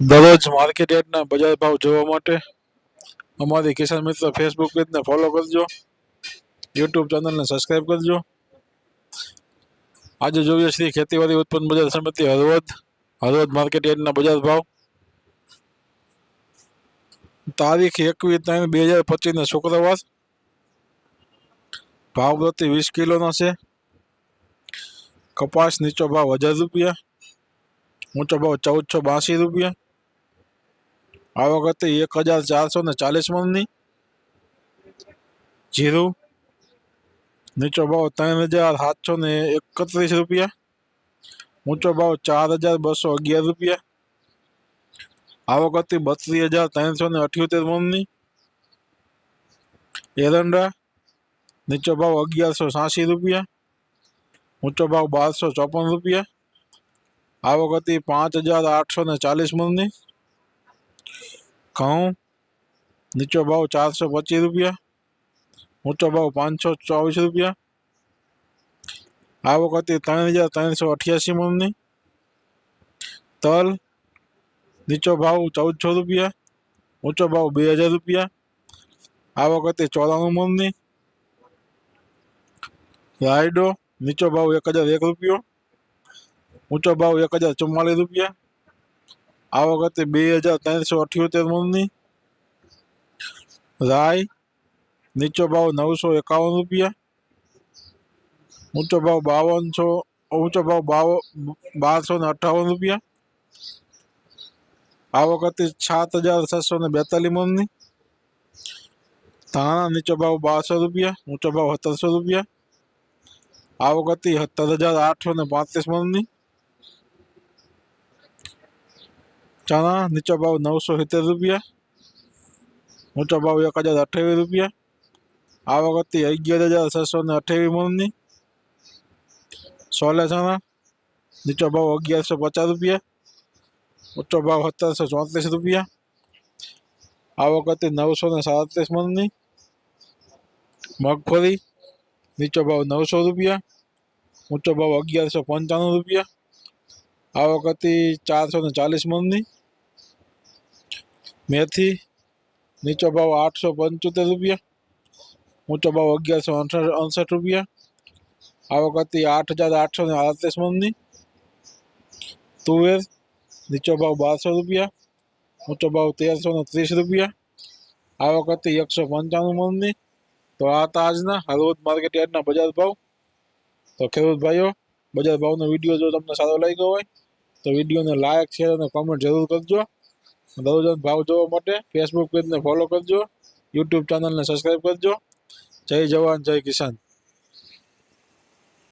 દરરોજ માર્કેટ યાર્ડના બજાર ભાવ જોવા માટે અમારી કિસાન મિત્ર ફેસબુક પેજને ફોલો કરજો યુટ્યુબ ચેનલને સબસ્ક્રાઈબ કરજો આજે જોઈએ શ્રી ખેતીવાડી ઉત્પન્ન બજાર સમિતિ હળવદ હળવદ માર્કેટ યાર્ડના બજાર ભાવ તારીખ એકવીસ ત્રણ બે હજાર પચીસને શુક્રવાર ભાવ પ્રતિ વીસ કિલોનો છે કપાસ નીચો ભાવ હજાર રૂપિયા ઊંચો ભાવ ચૌદસો બાસી રૂપિયા આ વખતે એક હજાર ચારસો ને ચાલીસ મણની જીરું નીચો ભાવ ત્રણ હજાર સાતસો ને એકત્રીસ રૂપિયા ઊંચો ભાવ ચાર હજાર બસો અગિયાર રૂપિયા આ વખતે બત્રીસ હજાર ત્રણસો ને અઠ્યોતેર મણની એરંડા નીચો ભાવ અગિયારસો સાસી રૂપિયા ઊંચો ભાવ બારસો ચોપન રૂપિયા આ વખતે પાંચ હજાર આઠસો ને ચાલીસ મણની ઘઉં નીચો ભાવ ચારસો પચીસ રૂપિયા ઊંચો ભાવ પાંચસો ચોવીસ રૂપિયા આ વખતે ત્રણ હજાર ત્રણસો અઠ્યાસી મણની તલ નીચો ભાવ ચૌદસો રૂપિયા ઊંચો ભાવ બે હજાર રૂપિયા આ વખતે ચોરાણું મણની રાયડો નીચો ભાવ એક હજાર એક રૂપિયો ઊંચો ભાવ એક હજાર ચુમ્માલીસ રૂપિયા આ વખતે બે હજાર ત્રણસો અઠ્યોતેર મૂળની રાય, નીચો ભાવ નવસો એકાવન રૂપિયા, ઊંચો ભાવ બાવનસો, ઊંચો ભાવ બાવ, બારસો ને અઠ્ઠાવન રૂપિયા. આ વખતે સાત હજાર છસો ને બેતાલીસ મૂળની ધાણા નીચો ભાવ બારસો રૂપિયા, ઊંચો ભાવ સત્તરસો રૂપિયા. આ વખતે સત્તર હજાર આઠસો ને પાંત્રીસ મણની ચણા, નીચો ભાવ નવસો સિત્તેર રૂપિયા ઊંચો ભાવ એક હજાર અઠ્યાવીસ રૂપિયા. આ વખતે અગિયાર હજાર છસો ને અઠ્યાવીસ મણની. સોલે ચણા, નીચો ભાવ અગિયારસો પચાસ રૂપિયા ઊંચો ભાવ સત્તરસો ચોત્રીસ રૂપિયા. આ વખતે નવસો ને સાડત્રીસ મણની. મગફળી, નીચો ભાવ નવસો રૂપિયા ઊંચો ભાવ અગિયારસો પંચાણું રૂપિયા. આ વખતે ચારસો ને ચાલીસ મણની. મેથી, નીચો ભાવ આઠસો પંચોતેર રૂપિયા, ઊંચો ભાવ અગિયારસો અડસઠ રૂપિયા, આવક હતી આઠ હજાર આઠસો ને આડત્રીસ મણની. તુવેર, નીચો ભાવ બારસો રૂપિયા, ઊંચો ભાવ તેરસો ને ત્રીસ રૂપિયા, આવક હતી એકસો પંચાણું મણની. તો આ હતા આજના હળવદ માર્કેટ યાર્ડના બજાર ભાવ. તો ખેડૂત ભાઈઓ, બજાર ભાવનો વીડિયો જો તમને સારો લાગ્યો હોય, તો વિડીયોને લાયક શેર અને કોમેન્ટ જરૂર કરજો. દરરોજ ભાવ જોવા માટે ફેસબુક પેજને ફોલો કરજો યુટ્યુબ ચેનલને સબસ્ક્રાઈબ કરજો. જય જવાન, જય કિસાન.